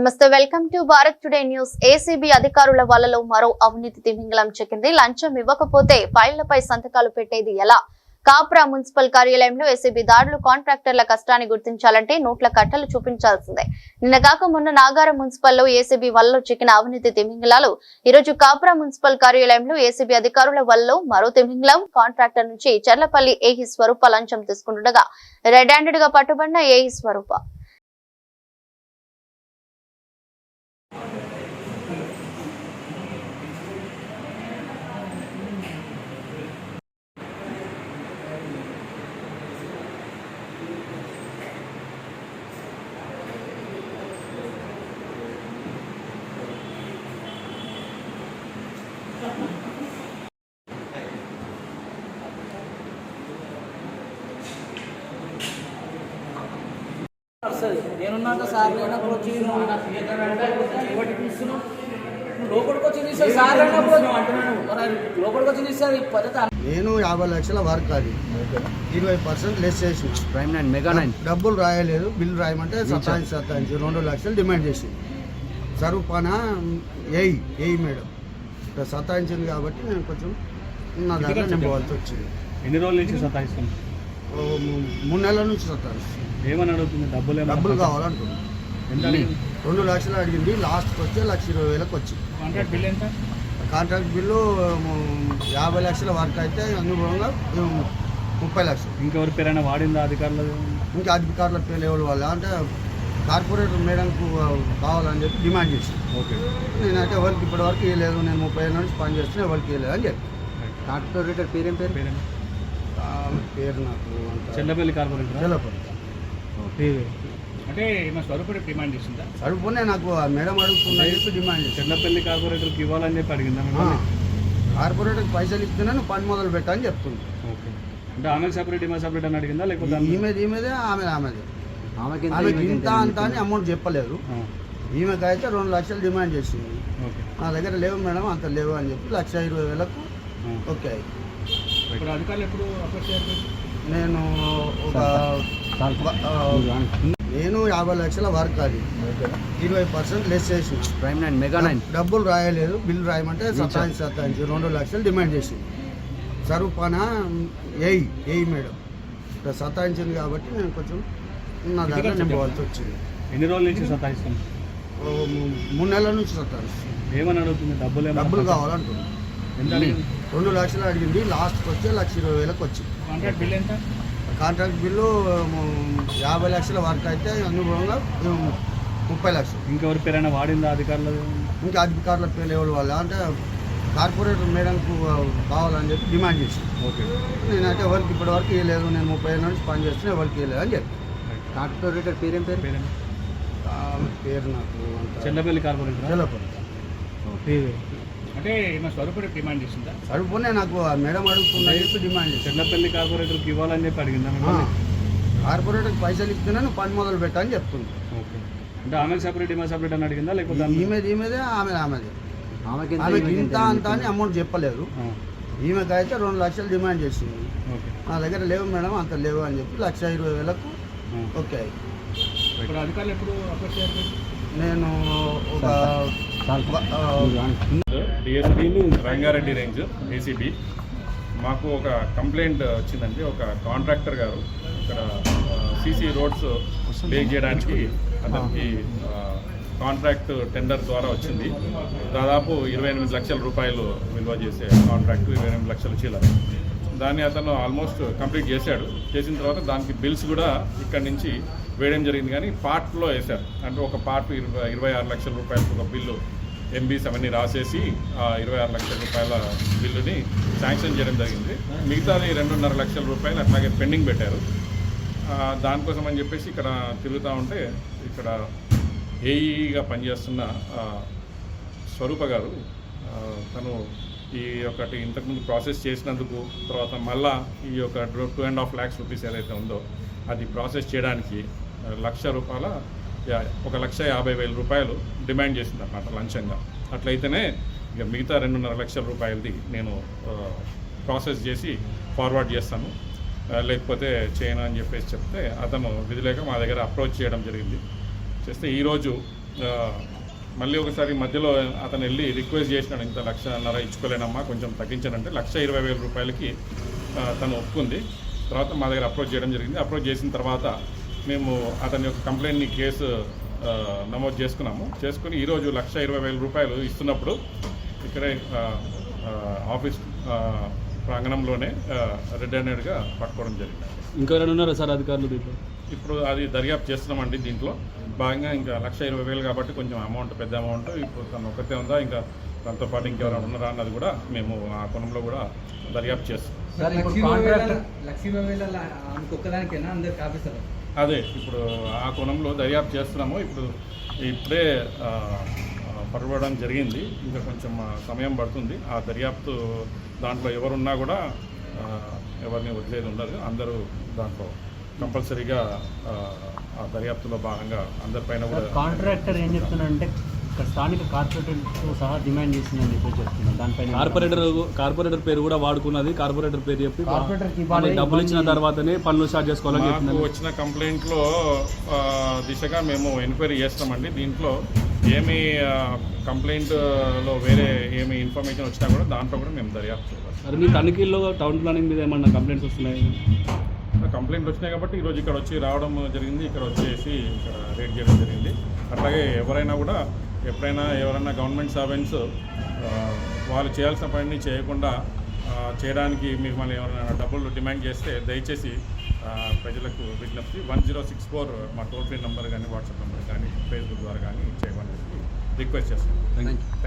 నమస్తే welcome to Bharat today news. ACB అధికారుల వలలో మరో అవినీతి తిమింగలం చెక్కింది. లంచం ఇవ్వకపోతే ఫైళ్ళపై సంతకాలు పెట్టేది ఎలా? కాప్రా మున్సిపల్ కార్యాలయంలో ఏసీబీ దాడులు కాంట్రాక్టర్ల కష్టాన్ని గుర్తించాలంటే నోట్ల కట్టలు చూపించాల్సిందే. నిన్నగాక మొన్న నాగారం మున్సిపల్లో ఏసీబీ వల్ల చిక్కిన అవినీతి తిమింగలాలు ఈ రోజు కాప్రా మున్సిపల్ కార్యాలయంలో ఏసీబీ అధికారుల వల్ల మరో తిమింగలం కాంట్రాక్టర్ నుంచి చర్లపల్లి ఏహి స్వరూప లంచం తీసుకుంటుండగా రెడ్ హ్యాండెడ్గా పట్టుబడిన ఏహి స్వరూప. వస్తుంది. నేనున్నాక సార్ లేనప్పుడు వచ్చి ఒకటి చూస్తున్నావు లోపలికి వచ్చి సార్ లేనప్పుడు లోపలికి వచ్చి తీస్తారు ఈ పద్ధతి నేను యాభై లక్షల వర్క్ అది. ఇరవై పర్సెంట్ లెస్ చేసి ప్రైమ్ నైన్ మెగా నైన్. డబ్బులు రాయలేదు బిల్ రాయమంటే సతాయించి సతాయించి రెండు లక్షలు డిమాండ్ చేసింది. సరూపాన ఏయి ఏయి మేడం. సతాయించింది కాబట్టి నేను కొంచెం నా దాంట్లో నేను పోవాల్సి వచ్చింది. ఎన్ని రోజుల నుంచి సతాయిస్తుంది ము- మూడు నెలల నుంచి సతాయిస్తుంది ఏమని అడుగుతుంది? డబ్బులు డబ్బులు కావాలంటున్నాను? రెండు లక్షలు అడిగింది లాస్ట్కి వచ్చే లక్ష ఇరవై వేలకు వచ్చింది కాంట్రాక్ట్ బిల్ ఎంత? కాంట్రాక్ట్ బిల్లు యాభై లక్షల వర్క్ అయితే అనుగుణంగా ము- ముప్పై లక్షలు. ఇంకెవరి పేరైనా వాడిందా అధికారులు ఇంకా అధికారుల పేరు ఎవరి వల్ల అంటే కార్పొరేటర్ మేడంకు కావాలని చెప్పి డిమాండ్ చేసి. ఓకే. నేనైతే ఎవరికి ఇప్పటి వరకు ఇవ్వలేదు నేను ముప్పై ఏళ్ళ నుంచి పని చేస్తున్నా ఎవరికి ఇవ్వలేదు అని చెప్పి. కార్పొరేటర్ పేరేం పేరు? పేరైనా పేరు నాకు అంత చెల్లపల్లి కార్పొరేటర్ తెలపదు అంటే మా స్వరూపుడు డిమాండ్ చేసిందా? అడుగునే నాకు ఆ మేడం అడుగుతున్నా చెప్పి డిమాండ్ చేసి చెల్లపల్లి కార్పొరేటర్కి ఇవ్వాలని చెప్పి అడిగిందా? కార్పొరేటర్కి పైసలు ఇస్తేనే నువ్వు పని మొదలు పెట్టని చెప్తుంది. ఓకే. అంటే ఆమెకు సపరేట్ ఈమె సపరేట్ అని అడిగిందా లేకపోతే ఆమె- ఈమెది ఈమెదే ఆమె ఆమెదే. ఆమెకి ఇంత? అంత అని అమౌంట్ చెప్పలేదు. ఈమెకి అయితే రెండు లక్షలు డిమాండ్ చేసింది. ఓకే. నా దగ్గర లేవు మేడం అంత లేవు అని చెప్పి లక్ష ఇరవై వేలకు. ఓకే నేను ఒక నేను యాభై లక్షల వర్క్ అది. ఇరవై పర్సెంట్ లెస్ చేసి ప్రైమ్ నైన్ మెగా నైన్ డబ్బులు రాయలేదు బిల్ రాయమంటే సతాయించి సతాయించి రెండు లక్షలు డిమాండ్ చేసింది. సరూపాన ఏయి ఏయి మేడం. ఇట్లా సతాయించింది కాబట్టి నేను కొంచెం నా దాంట్లో నేను పోవాల్సి వచ్చింది. ఎన్ని రోజుల నుంచి సతాయిస్తుంది ము- మూడు నెలల నుంచి సతాయిస్తుంది ఏమని అడుగుతుంది డబ్బులు డబ్బులు కావాలంటున్నాను? రెండు లక్షలు అడిగింది లాస్ట్కి వచ్చే లక్ష ఇరవై వేలకు వచ్చింది. కాంట్రాక్ట్ బిల్ ఎంత? కాంట్రాక్ట్ బిల్లు యాభై లక్షల వర్క్ అయితే అనుగుణంగా ము- ముప్పై లక్షలు. ఇంకెవరి పేరైనా వాడిందా అధికారులు? ఇంకా అధికారుల పేరు ఎవరి వల్ల అంటే కార్పొరేటర్ మేడంకు కావాలని చెప్పి డిమాండ్ చేసి ఓకే. నేనైతే ఎవరికి ఇప్పటి వరకు ఇవ్వలేదు నేను ముప్పై ఏళ్ళ నుంచి పని చేస్తున్నా ఎవరికి ఇవ్వలేదు అని చెప్పి. కార్పొరేటర్ పేరేం పేరు? పేరు? నాకు చెల్లపల్లి కార్పొరేటర్? తెలపదు అంటే మా స్వరూపుడు డిమాండ్ చేసిందా? అడుగునే నాకు ఆ మేడం అడుగుతున్నా చెప్పి డిమాండ్ చేసి చెల్లపల్లి కార్పొరేటర్కి ఇవ్వాలని చెప్పి అడిగిందా? కార్పొరేటర్కి పైసలు ఇస్తేనే నువ్వు పని మొదలు పెట్టని చెప్తుంది. ఓకే. అంటే ఆమెకు సపరేట్ ఈమె సపరేట్ అని అడిగిందా లేకపోతే ఆమె- ఈమెది ఈమెదే ఆమె ఆమెదే. ఆమెకి ఆమెకి ఇంత? అంత అని అమౌంట్ చెప్పలేదు. ఆ, ఈమెకి అయితే రెండు లక్షలు డిమాండ్ చేసింది. ఓకే. నా దగ్గర లేవు మేడం అంత లేవు అని చెప్పి లక్ష ఇరవై వేలకు. ఓకే ఇప్పుడు అధికారులు ఎప్పుడు నేను ఒక సార్, రంగారెడ్డి రేంజ్ ఏసీబీ. మాకు ఒక కంప్లైంట్ వచ్చిందండి. ఒక కాంట్రాక్టర్ గారు ఇక్కడ సీసీ రోడ్స్ ప్లే చేయడానికి అతనికి కాంట్రాక్ట్ టెండర్ ద్వారా వచ్చింది. దాదాపు ఇరవై ఎనిమిది లక్షల రూపాయలు విలువ చేసే కాంట్రాక్ట్ ఇరవై ఎనిమిది లక్షల చీలర దాన్ని అతను ఆల్మోస్ట్ కంప్లీట్ చేశాడు. చేసిన తర్వాత దానికి బిల్స్ కూడా ఇక్కడ నుంచి వేయడం జరిగింది. కానీ పార్ట్లో వేశారు. అంటే ఒక పార్ట్ ఇరవై ఇరవై ఆరు లక్షల రూపాయలకు ఒక బిల్లు ఎంబీస్ అవన్నీ రాసేసి ఆ ఇరవై ఆరు లక్షల రూపాయల బిల్లుని శాంక్షన్ చేయడం జరిగింది. మిగతాది రెండున్నర లక్షల రూపాయలు అట్లాగే పెండింగ్ పెట్టారు. దానికోసం అని చెప్పేసి ఇక్కడ తిరుగుతూ ఉంటే ఇక్కడ ఏఈగా పనిచేస్తున్న స్వరూప గారు తను ఈ ఒకటి ఇంతకుముందు ప్రాసెస్ చేసినందుకు తర్వాత మళ్ళా ఈ యొక్క two and half lakhs rupees ఏదైతే ఉందో అది ప్రాసెస్ చేయడానికి లక్ష రూపాయల ఒక లక్ష యాభై వేల రూపాయలు డిమాండ్ చేసింది అన్నమాట లంచంగా. అట్లయితేనే ఇక మిగతా రెండున్నర లక్షల రూపాయలది నేను ప్రాసెస్ చేసి ఫార్వర్డ్ చేస్తాను. లేకపోతే చేయను అని చెప్పేసి చెప్తే అతను విధి లేక మా దగ్గర అప్రోచ్ చేయడం జరిగింది. చేస్తే ఈరోజు మళ్ళీ ఒకసారి మధ్యలో అతను వెళ్ళి రిక్వెస్ట్ చేసినాడు ఇంత లక్షన్నర ఇచ్చుకోలేనమ్మా కొంచెం తగ్గించానంటే లక్ష ఇరవై వేల రూపాయలకి తను ఒప్పుకుంది. తర్వాత మా దగ్గర అప్రోచ్ చేయడం జరిగింది. అప్రోచ్ చేసిన తర్వాత మేము అతని యొక్క కంప్లైంట్ని కేసు నమోదు చేసుకున్నాము. చేసుకుని ఈరోజు లక్ష ఇరవై వేల రూపాయలు ఇస్తున్నప్పుడు ఇక్కడే ఆఫీస్ ప్రాంగణంలోనే రెడ్ హ్యాండెడ్గా పట్టుకోవడం జరిగింది. ఇంకా ఎవరైనా ఉన్నారా సార్ అధికారులు దీంట్లో? ఇప్పుడు అది దర్యాప్తు చేస్తున్నామండి దీంట్లో. భాగంగా ఇంకా లక్ష ఇరవై వేలు కాబట్టి కొంచెం అమౌంట్ పెద్ద అమౌంట్ ఇప్పుడు తను ఒకతే ఉందా ఇంకా తనతో పాటు ఇంకెవరైనా ఉన్నారా అన్నది కూడా మేము ఆ కోణంలో కూడా దర్యాప్తు చేస్తాం అదే ఇప్పుడు ఆ కోణంలో దర్యాప్తు చేస్తున్నాము. ఇప్పుడు ఇప్పుడే పరవడం జరిగింది. ఇంకా కొంచెం సమయం పడుతుంది. ఆ దర్యాప్తు దాంట్లో ఎవరున్నా కూడా ఎవరిని వదిలేదు ఉండదు. అందరూ దాంట్లో కంపల్సరీగా ఆ, ఆ దర్యాప్తులో భాగంగా అందరిపైన కూడా కాంట్రాక్టర్ ఏం చెప్తున్నాడంటే ఇక్కడ స్థానిక కార్పొరేటర్తో సహా డిమాండ్ చేసిందని చెప్పి చెప్తున్నాడు దానిపైన కార్పొరేటర్ కార్పొరేటర్ పేరు కూడా వాడుకున్నది. కార్పొరేటర్ పేరు చెప్పి వాళ్ళకి డబ్బులు ఇచ్చిన. తర్వాతనే పనులు స్టార్ట్ చేసుకోవాలని చెప్తున్నారు. వచ్చిన కంప్లైంట్లో దిశగా మేము ఎంక్వైరీ చేస్తామండి. దీంట్లో ఏమి ఆ, కంప్లైంట్లో వేరే ఏమి ఇన్ఫర్మేషన్ వచ్చినా కూడా దాంట్లో కూడా మేము దర్యాప్తు చేయాలి మీ తనిఖీల్లో టౌన్ ప్లానింగ్ మీద ఏమన్నా కంప్లైంట్స్ వస్తున్నాయి? కంప్లైంట్ వచ్చినాయి కాబట్టి ఈరోజు ఇక్కడ వచ్చి రావడం జరిగింది. ఇక్కడ వచ్చేసి ఇక్కడ రేట్ చేయడం జరిగింది. అట్లాగే ఎవరైనా కూడా ఎప్పుడైనా ఎవరైనా గవర్నమెంట్ సర్వెంట్స్ వాళ్ళు చేయాల్సిన పనిని చేయకుండా చేయడానికి మీకు మళ్ళీ ఎవరైనా డబ్బులు డిమాండ్ చేస్తే దయచేసి ప్రజలకు విజ్ఞప్తి. వన్ జీరో సిక్స్ ఫోర్ మా టోల్ ఫ్రీ నెంబర్ కానీ వాట్సాప్ నెంబర్ కానీ ఫేస్బుక్ ద్వారా కానీ చేయమని రిక్వెస్ట్ చేస్తాను థ్యాంక్ యూ